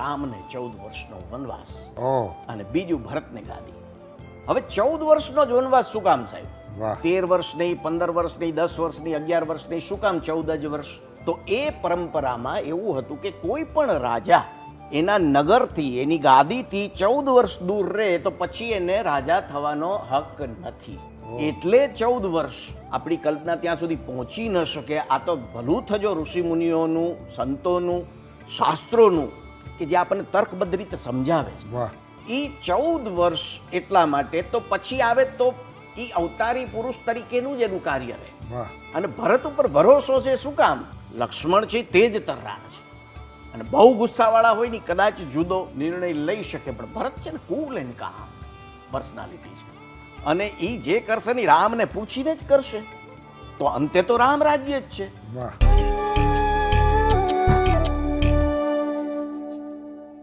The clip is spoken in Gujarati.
રામને ચૌદ વર્ષનો વનવાસ અને બીજું ભરતને ગાદી. હવે ચૌદ વર્ષનો જ વનવાસ શું કામ સાહેબ? તેર વર્ષ નહીં પંદર વર્ષ નહીં દસ વર્ષ નહીં અગિયાર વર્ષ નહીં શું કામ ચૌદ જ વર્ષ? તો એ પરંપરામાં એવું હતું કે કોઈ પણ રાજા એના નગરથી એની ગાદીથી ચૌદ વર્ષ દૂર રહે તો પછી એને રાજા થવાનો હક નથી. એટલે ચૌદ વર્ષ આપણી કલ્પના ત્યાં સુધી પહોંચી ન શકે. આ તો ભલું થજો ઋષિ મુનિઓનું સંતોનું શાસ્ત્રોનું. કે જે આપણને તર્કબદ્ધ રીતે સમજાવે છે. એ ચૌદ વર્ષ એટલા માટે તો પછી આવે તો એ અવતારી પુરુષ તરીકેનું જ એનું કાર્ય રહે. અને ભરત ઉપર ભરોસો છે શું કામ? લક્ષ્મણ છે તે જ તર્રાર છે. અને બહુ ગુસ્સાવાળા હોય ને કદાચ જુદો નિર્ણય લઈ શકે પણ ભરત છે ને કુલ એન કામ પર્સનાલિટી છે. અને એ જે કરશે ને રામને પૂછીને જ કરશે. તો અંતે તો રામ રાજ્ય જ છે. વાહ.